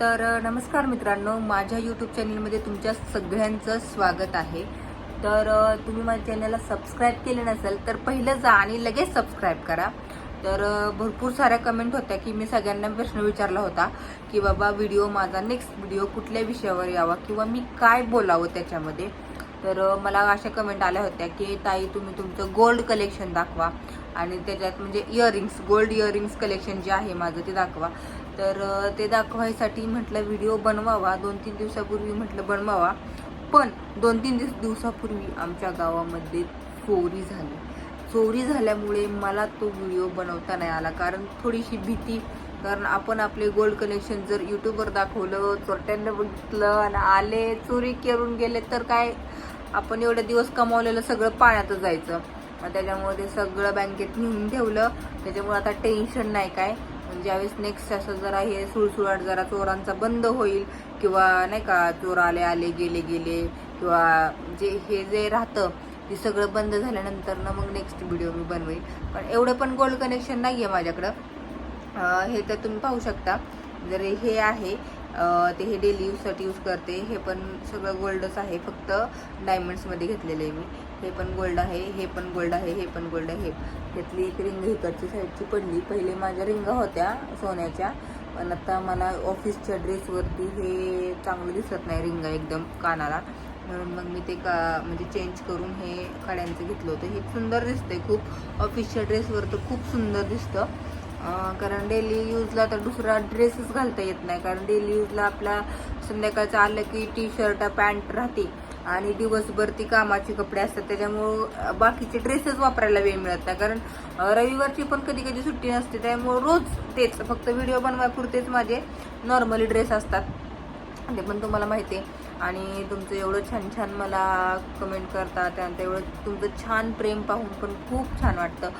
तर नमस्कार मित्रांनो. माझ्या यूट्यूब चॅनलमध्ये तुमच्या सगळ्यांचं स्वागत आहे. तर तुम्ही माझ्या चॅनलला सबस्क्राईब केले नसेल तर पहिलं जा आणि लगेच सबस्क्राईब करा. तर भरपूर साऱ्या कमेंट होत्या की मी सगळ्यांना प्रश्न विचारला होता की बाबा व्हिडिओ माझा नेक्स्ट व्हिडिओ कुठल्या विषयावर यावा किंवा मी काय बोलावं त्याच्यामध्ये? तर मला अशा कमेंट आल्या होत्या की ताई तुम्ही तुमचं गोल्ड कलेक्शन दाखवा आणि त्याच्यात म्हणजे इयरिंग्स गोल्ड इयरिंग्स कलेक्शन जे आहे माझं ते दाखवा. तर ते दाखवायसाठी म्हटलं व्हिडिओ बनवावा. दोन तीन दिवसापूर्वी म्हटलं बनवावा. पण दोन तीन दिवस दिवसापूर्वी आमच्या गावामध्ये चोरी झाली. चोरी झाल्यामुळे मला तो व्हिडिओ बनवता नाही आला. कारण थोडीशी भीती. कारण आपण आपले गोल्ड कलेक्शन जर यूट्यूबवर दाखवलं चोरट्यांना बघितलं आणि आले चोरी करून गेले तर काय? आपण एवढे दिवस कमावलेलं सगळं पाण्यातच जायचं. त्याच्यामुळे ते सगळं बँकेत नेऊन ठेवलं. त्याच्यामुळे आता टेन्शन नाही काय. ज्यावेळेस नेक्स्ट असं जरा हे सुळसुळाट जरा चोरांचा बंद होईल किंवा नाही का चोर आले आले गेले गेले किंवा जे हे जे राहतं ते सगळं बंद झाल्यानंतर ना मग नेक्स्ट व्हिडिओ मी बनवेल. पण एवढं पण गोल्ड कनेक्शन नाही आहे माझ्याकडं हे तर तुम्ही पाहू शकता. जर हे आहे ते हे डेली यूजसाठी यूज करते. हे पण सगळं गोल्डच आहे. फक्त डायमंड्समध्ये घेतलेलं आहे मी. हे पण गोल्ड आहे हे पण गोल्ड आहे हे पण गोल्ड आहे. त्यातली एक रिंग इकडची साईडची पडली. पहिले माझ्या रिंगा होत्या सोन्याच्या. पण आता मला ऑफिसच्या ड्रेसवरती हे चांगलं दिसत नाही रिंगा एकदम कानाला. म्हणून मग मी ते का म्हणजे चेंज करून हे कड्यांचं घेतलं होतं. हे सुंदर दिसतंय खूप. ऑफिसच्या ड्रेसवर तर खूप सुंदर दिसतं. कारण डेली यूजला तर दुसरा ड्रेसच घालता येत नाही. कारण डेली यूजला आपला संध्याकाळचं आलं की टी शर्ट पॅन्ट राहते. आणि दिवसभर ती कामाचे कपडे असतात. त्याच्यामुळं बाकीचे ड्रेसेस वापरायला वेळ मिळत नाही. कारण रविवारची पण कधी कधी सुट्टी नसते. त्यामुळं रोज तेच. फक्त व्हिडिओ बनवायपुरतेच माझे नॉर्मली ड्रेस असतात. ते पण तुम्हाला माहिती आहे. आणि तुमचं एवढं छान छान मला कमेंट करतात त्यानंतर एवढं तुमचं छान प्रेम पाहून पण खूप छान वाटतं.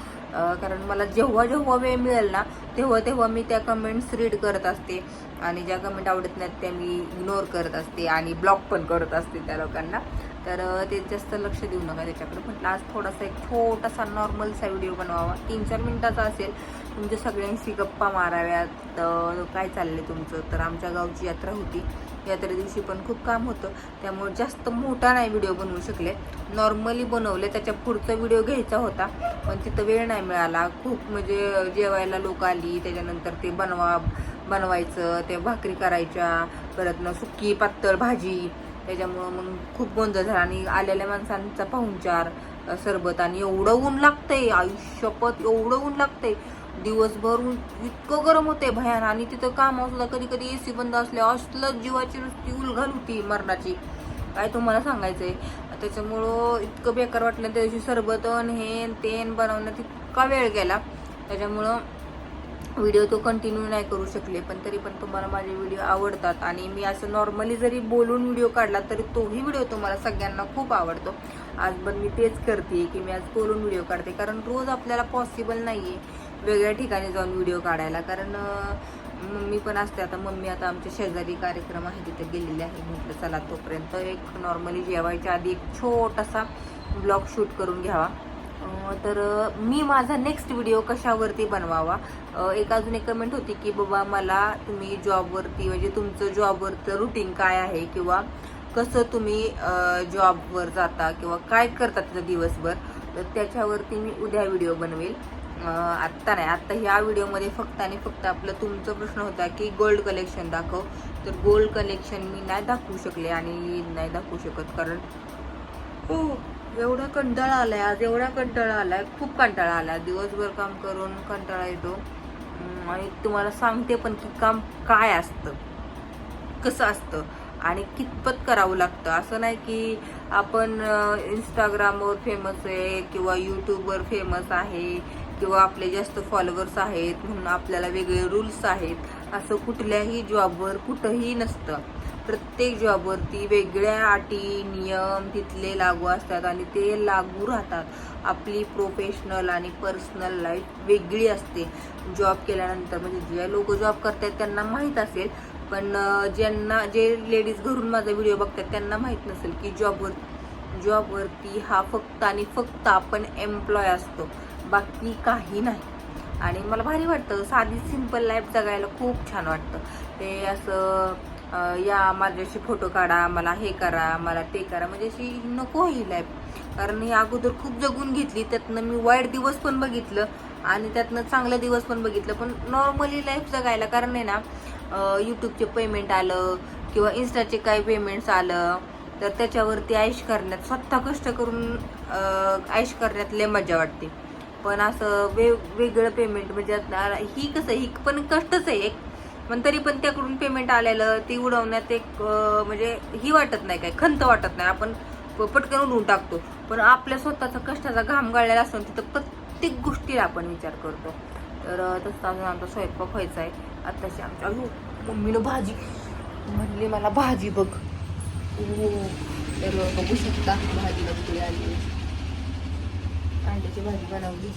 कारण मला जेव्हा जेव्हा वेळ मिळेल ना तेव्हा तेव्हा मी त्या कमेंट्स रीड करत असते. आणि ज्या कमेंट आवडत नाहीत त्या मी इग्नोर करत असते आणि ब्लॉक पण करत असते त्या लोकांना. तर ते जास्त लक्ष देऊ नका त्याच्याकडे. म्हटलं आज थोडासा एक छोटासा नॉर्मलसा व्हिडिओ बनवावा. तीन चार मिनटाचा असेल तुमच्या सगळ्यांशी गप्पा माराव्यात. काय काय आहे तुमचं? तर आमच्या गावची यात्रा होती. यात्रे दिवशी पण खूप काम होतं. त्यामुळे जास्त मोठा नाही व्हिडिओ बनवू शकले. नॉर्मली बनवले त्याच्या पुढचा व्हिडिओ घ्यायचा होता. पण तिथं वेळ नाही मिळाला. खूप म्हणजे जेवायला लोक आली त्याच्यानंतर ते बनवा बनवायचं ते भाकरी करायच्या परत ना सुकी पातळ भाजी. त्याच्यामुळं मग खूप गोंधळ झाला. आणि आलेल्या माणसांचा पाहुणचार सरबत आणि एवढं ऊन लागतंय आयुष्यपत एवढं ऊन लागतंय. दिवसभर इतकं गरम होते भयान. आणि तिथं काम सुद्धा कधी कधी ए सी बंद असले असलं जीवाची नुसती उलघाल होती मरणाची. काय तुम्हाला सांगायचंय? त्याच्यामुळं इतकं बेकार वाटलं त्या दिवशी सरबतन हे तेन बनवण्यात इतका वेळ गेला. त्याच्यामुळं व्हिडिओ तो कंटिन्यू नाही करू शकले. पण तरी पण तुम्हाला माझे व्हिडिओ आवडतात. आणि मी असं नॉर्मली जरी बोलून व्हिडिओ काढला तरी तोही व्हिडिओ तुम्हाला सगळ्यांना खूप आवडतो. आज पण मी तेच करते की मी आज बोलून व्हिडिओ काढते. कारण रोज आपल्याला पॉसिबल नाही आहे वेगळ्या ठिकाणी जाऊन व्हिडिओ काढायला. कारण मम्मी पण असते. आता मम्मी आता आमच्या शेजारी कार्यक्रम आहे तिथे गेलेले आहे. म्हटलं चला तोपर्यंत एक नॉर्मली जेवायच्या आधी एक छोटासा ब्लॉग शूट करून घ्यावा. तर मी माझा नेक्स्ट व्हिडिओ कशावरती बनवावा? एक अजून एक कमेंट होती की बाबा मला तुम्ही जॉबवरती म्हणजे तुमचं जॉबवरचं रुटीन काय आहे? किंवा कसं तुम्ही जॉबवर जाता? किंवा काय करता तिथं दिवसभर? तर त्याच्यावरती मी उद्या व्हिडिओ बनवेल. आत्ता नाही. आत्ता ह्या व्हिडिओमध्ये फक्त आणि फक्त आपलं तुमचा प्रश्न होता की गोल्ड कलेक्शन दाखव. तर गोल्ड कलेक्शन मी नाही दाखवू शकले आणि नाही दाखवू शकत कारण हो एवढा कंटाळा आलाय. आज एवढा कंटाळा आलाय. खूप कंटाळा आलाय. दिवसभर काम करून कंटाळा येतो. आणि तुम्हाला सांगते पण की काम काय असतं? कसं असतं? आणि कितपत करावं लागतं? असं नाही की आपण इंस्टाग्रामवर फेमस आहे किंवा यूट्यूबवर फेमस आहे. किंवा आपले जास्त फॉलोअर्स आहेत म्हणून आपल्याला वेगळे रूल्स आहेत असं कुठल्याही जॉबवर कुठंही नसतं. प्रत्येक जॉबवरती वेगळ्या अटी नियम तिथले लागू असतात आणि ते लागू राहतात. आपली प्रोफेशनल आणि पर्सनल लाईफ वेगळी असते. जॉब केल्यानंतर म्हणजे जे लोक जॉब करतात त्यांना माहीत असेल पण ज्यांना जे लेडीज घरून माझा व्हिडिओ बघतात त्यांना माहीत नसेल की जॉबवर जॉबवरती हा फक्त आणि फक्त आपण एम्प्लॉय असतो. बाकी काही नाही. आणि मला भारी वाटतं. साधी सिंपल लाईफ जगायला खूप छान वाटतं. ते असं या माझ्याशी फोटो काढा मला हे करा मला ते करा. म्हणजे अशी नको ही लाईफ कारण ही अगोदर खूप जगून घेतली. त्यातनं मी वाईट दिवस पण बघितलं आणि त्यातनं चांगलं दिवस पण बघितलं. पण नॉर्मली लाईफ जगायला कारण आहे ना यूट्यूबचे पेमेंट आलं किंवा इन्स्टाचे काही पेमेंट्स आलं तर त्याच्यावरती ऐश करण्यात स्वतः कष्ट करून ऐश करण्यात लय मजा वाटते. पण असं वे वेगळं पेमेंट म्हणजे आता ही कसं ही पण कष्टच आहे एक. पण तरी पण त्याकडून पेमेंट आलेलं ती उडवण्यात एक म्हणजे ही वाटत नाही काय खंत वाटत नाही. आपण पटकन उडवून टाकतो. पण आपल्या स्वतःचा कष्टाचा घाम गाळलेला असतो तिथं प्रत्येक गोष्टीला आपण विचार करतो. तर तसं अजून आमचा स्वयंपाक व्हायचा आहे. आत्ताशी आमच्या मम्मीनं भाजी म्हणली मला भाजी बघ. ओ तर बघू शकता भाजी बघते आली अंड्याची भाजी बनवली.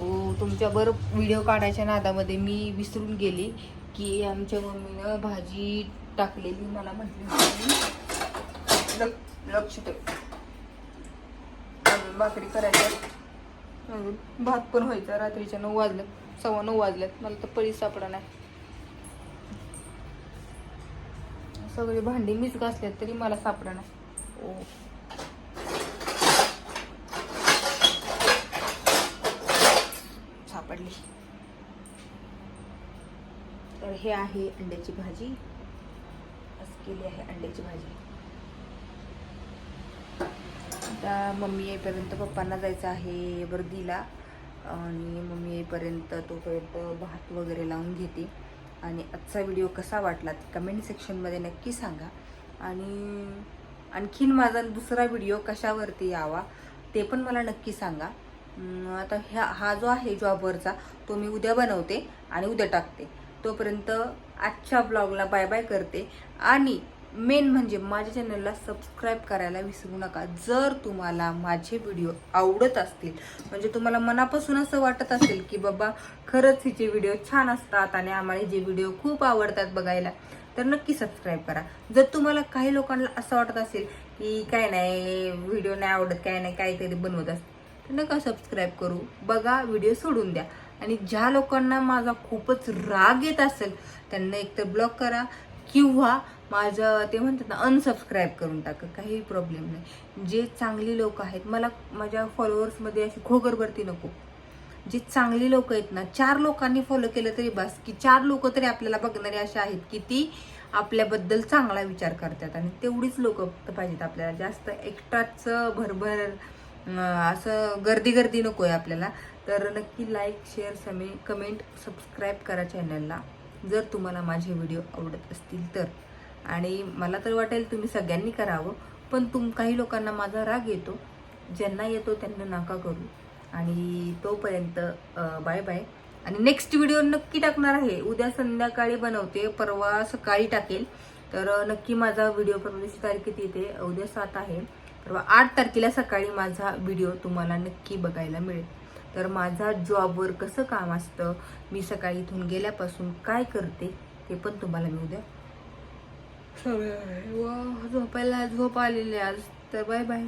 ओ तुमच्या बरं व्हिडिओ काढायच्या नादामध्ये मी विसरून गेली की आमच्या मम्मीनं भाजी टाकलेली मला म्हटली होती. लक्ष ठेव. भाकरी करायच्या. भात पण व्हायचा रात्रीच्या नऊ वाजल्यात सव्वा नऊ वाजल्यात मला तर पळी सापडा नाही सगळी भांडी मीच घासल्यात तरी मला सापडा नाही ओ. काढली. तर हे आहे अंड्याची भाजी. असं केली आहे अंड्याची भाजी. आता मम्मी येईपर्यंत पप्पांना जायचं आहे वर्दीला. आणि मम्मी येईपर्यंत तोपर्यंत भात वगैरे लावून घेते. आणि आजचा व्हिडिओ कसा वाटला कमेंट सेक्शनमध्ये नक्की सांगा. आणि आणखीन माझा दुसरा व्हिडिओ कशावरती यावा ते पण मला नक्की सांगा. आता ह्या हा जो आहे जॉबवरचा तो मी उद्या बनवते आणि उद्या टाकते. तोपर्यंत आजच्या ब्लॉगला बाय बाय करते. आणि मेन म्हणजे माझ्या चॅनलला सबस्क्राईब करायला विसरू नका. जर तुम्हाला माझे व्हिडिओ आवडत असतील म्हणजे तुम्हाला मनापासून असं वाटत असेल की बाबा खरंच हिचे व्हिडिओ छान असतात आणि आम्हाला जे व्हिडिओ खूप आवडतात बघायला तर नक्की सबस्क्राईब करा. जर तुम्हाला काही लोकांना असं वाटत असेल की काय नाही व्हिडिओ नाही आवडत काय नाही काहीतरी बनवत असते नका सबस्क्राईब करू. बघा व्हिडिओ सोडून द्या. आणि ज्या लोकांना माझा खूपच राग येत असेल त्यांना एकतर ब्लॉक करा किंवा माझं ते म्हणतात ना अनसबस्क्राईब करून टाका. काही प्रॉब्लेम नाही. जे चांगली लोक आहेत मला माझ्या फॉलोअर्समध्ये अशी खोगरभरती नको. जे चांगली लोक आहेत ना चार लोकांनी फॉलो केलं तरी बस. की चार लोक तरी आपल्याला बघणारे असे आहेत की ती आपल्याबद्दल चांगला विचार करतात. आणि तेवढीच लोक पाहिजेत आपल्याला. जास्त एक्स्ट्राचं भरभर असं गर्दी गर्दी नको आहे आपल्याला. तर नक्की लाईक शेअर समे कमेंट सबस्क्राईब करा चॅनलला जर तुम्हाला माझे व्हिडिओ आवडत असतील तर. आणि मला तर वाटेल तुम्ही सगळ्यांनी करावं पण तुम काही लोकांना माझा राग येतो ज्यांना येतो त्यांना नका करू. आणि तोपर्यंत बाय बाय आणि नेक्स्ट व्हिडिओ नक्की टाकणार आहे. उद्या संध्याकाळी बनवते परवा सकाळी टाकेल. तर नक्की माझा व्हिडिओ परवा तारीख किती येते? उद्या सात आहे. तर आठ तारखेला सकाळी माझा व्हिडिओ तुम्हाला नक्की बघायला मिळेल. तर माझा जॉबवर कसं काम असतं मी सकाळी इथून गेल्यापासून काय करते ते पण तुम्हाला मी उद्या सगळं वा झोपायला झोप आलेली आज. तर बाय बाय